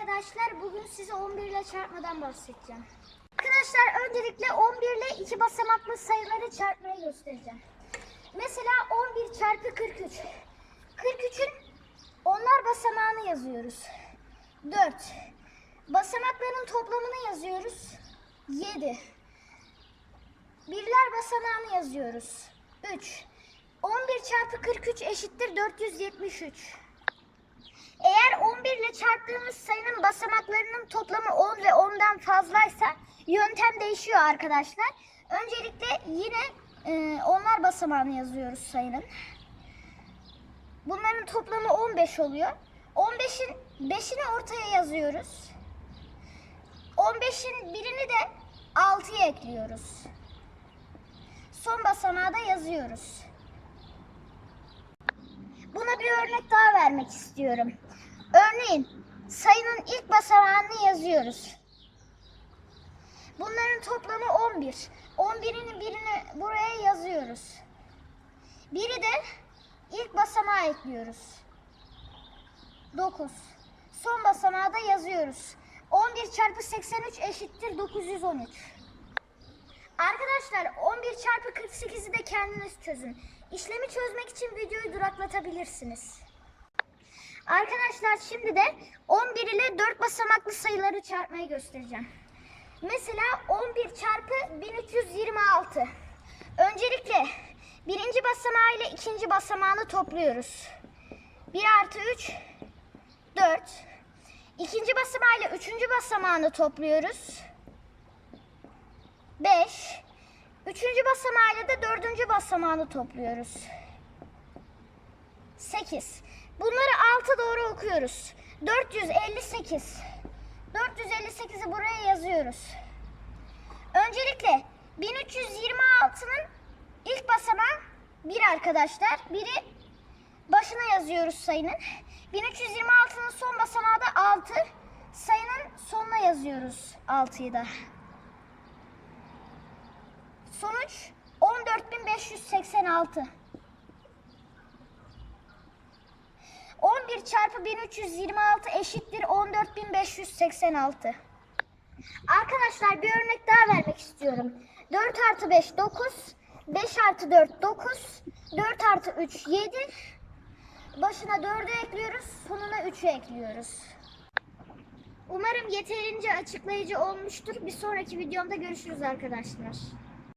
arkadaşlar. Bugün size 11 ile çarpmadan bahsedeceğim. Arkadaşlar öncelikle 11 ile iki basamaklı sayıları çarpmayı göstereceğim. Mesela 11 çarpı 43. 43'ün onlar basamağını yazıyoruz. 4. Basamakların toplamını yazıyoruz. 7. Birler basamağını yazıyoruz. 3. 11 çarpı 43 eşittir 473. Eğer 11 ile çarptığımız sayının basamaklarının toplamı 10 ve 10'dan fazlaysa yöntem değişiyor arkadaşlar. Öncelikle yine e, onlar basamağını yazıyoruz sayının. Bunların toplamı 15 oluyor. 15'in 5'ini ortaya yazıyoruz. 15'in birini de 6'ya ekliyoruz. Son basamağı da yazıyoruz. Buna bir örnek daha vermek istiyorum. Örneğin sayının ilk basamağını yazıyoruz. Bunların toplamı 11. 11'in birini buraya yazıyoruz. Biri de ilk basamağa ekliyoruz. 9. Son basamağı da yazıyoruz. 11 çarpı 83 eşittir 913. Arkadaşlar 11 çarpı 48'i de kendiniz çözün. İşlemi çözmek için videoyu duraklatabilirsiniz. Arkadaşlar şimdi de 11 ile 4 basamaklı sayıları çarpmayı göstereceğim. Mesela 11 çarpı 1326. Öncelikle birinci basamağı ile ikinci basamağını topluyoruz. 1 artı 3 4. İkinci basamağı ile üçüncü basamağını topluyoruz. 5. Üçüncü basamağıyla da dördüncü basamağını topluyoruz. 8. Bunları alta doğru okuyoruz. 458. 458'i buraya yazıyoruz. Öncelikle 1326'nın ilk basamağı 1 arkadaşlar. Biri başına yazıyoruz sayının. 1326'nın son basamağı da 6. Sayının sonuna yazıyoruz 6'yı da. Sonuç 14.586. 11 çarpı 1326 eşittir 14.586. Arkadaşlar bir örnek daha vermek istiyorum. 4 artı 5 9, 5 artı 4 9, 4 artı 3 7. Başına 4'ü ekliyoruz, sonuna 3'ü ekliyoruz. Umarım yeterince açıklayıcı olmuştur. Bir sonraki videomda görüşürüz arkadaşlar.